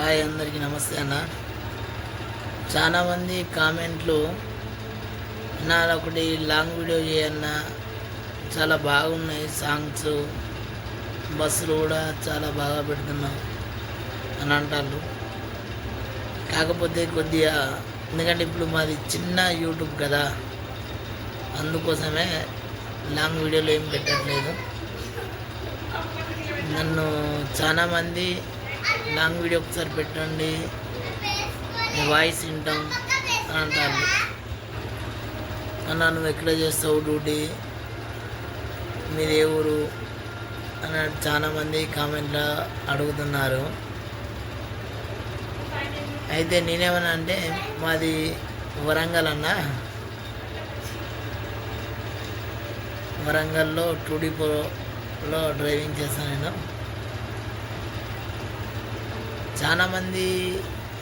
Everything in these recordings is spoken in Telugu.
హాయ్ అందరికీ నమస్తే అన్న. చాలామంది కామెంట్లు నా ఒకటి లాంగ్ వీడియో చేయన్న చాలా బాగున్నాయి సాంగ్స్. బస్సులు కూడా చాలా బాగా పెడుతున్నావు అని అంటారు. కాకపోతే కొద్దిగా ఎందుకంటే ఇప్పుడు మాది చిన్న యూట్యూబ్ కదా. అందుకోసమే లాంగ్ వీడియోలు ఏం పెట్టట్లేదు. నన్ను చాలామంది లాంగ్ వీడియో ఒకసారి పెట్టండి. వాయిస్ వింటాం. అని అంటారు. అన్న నువ్వు ఎక్కడ చేస్తావు డ్యూటీ? మీది ఏ ఊరు? అని చాలామంది కామెంట్లో అడుగుతున్నారు. అయితే నేనేమన్నా అంటే మాది వరంగల్ అన్న. వరంగల్లో టూడీపోలో డ్రైవింగ్ చేస్తాను నేను. చాలామంది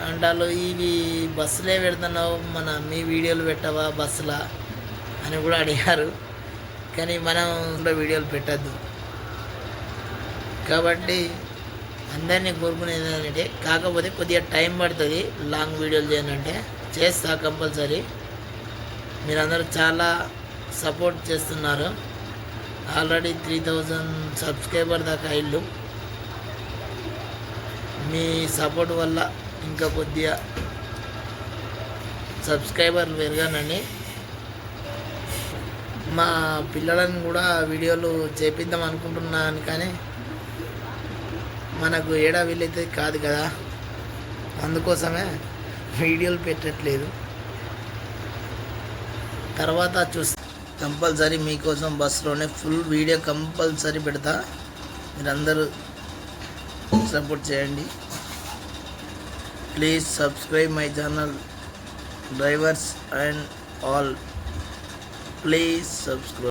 అంటారు ఇవి బస్సులే పెడుతున్నావు మన మీ వీడియోలు పెట్టవా బస్సులా? అని కూడా అడిగారు. కానీ మనం వీడియోలు పెట్టద్దు. కాబట్టి అందరినీ కోరుకునేది ఏంటంటే కాకపోతే కొద్దిగా టైం పడుతుంది లాంగ్ వీడియోలు చేయాలంటే. చేస్తా కంపల్సరీ. మీరందరూ చాలా సపోర్ట్ చేస్తున్నారు. ఆల్రెడీ త్రీ థౌజండ్ సబ్స్క్రైబర్ దాకా ఇల్లు మీ సపోర్ట్ వల్ల ఇంకా కొద్దిగా సబ్స్క్రైబర్లు పెరగానని మా పిల్లలను కూడా వీడియోలు చేపిద్దాం అనుకుంటున్నాను కానీ మనకు ఏడా వీలైతే కాదు కదా. అందుకోసమే వీడియోలు పెట్టట్లేదు. తర్వాత చూస్ కంపల్సరీ మీకోసం బస్సులోనే ఫుల్ వీడియో కంపల్సరీ పెడతా. మీరందరూ సపోర్ట్ చేయండి. Please subscribe my channel drivers and all please subscribe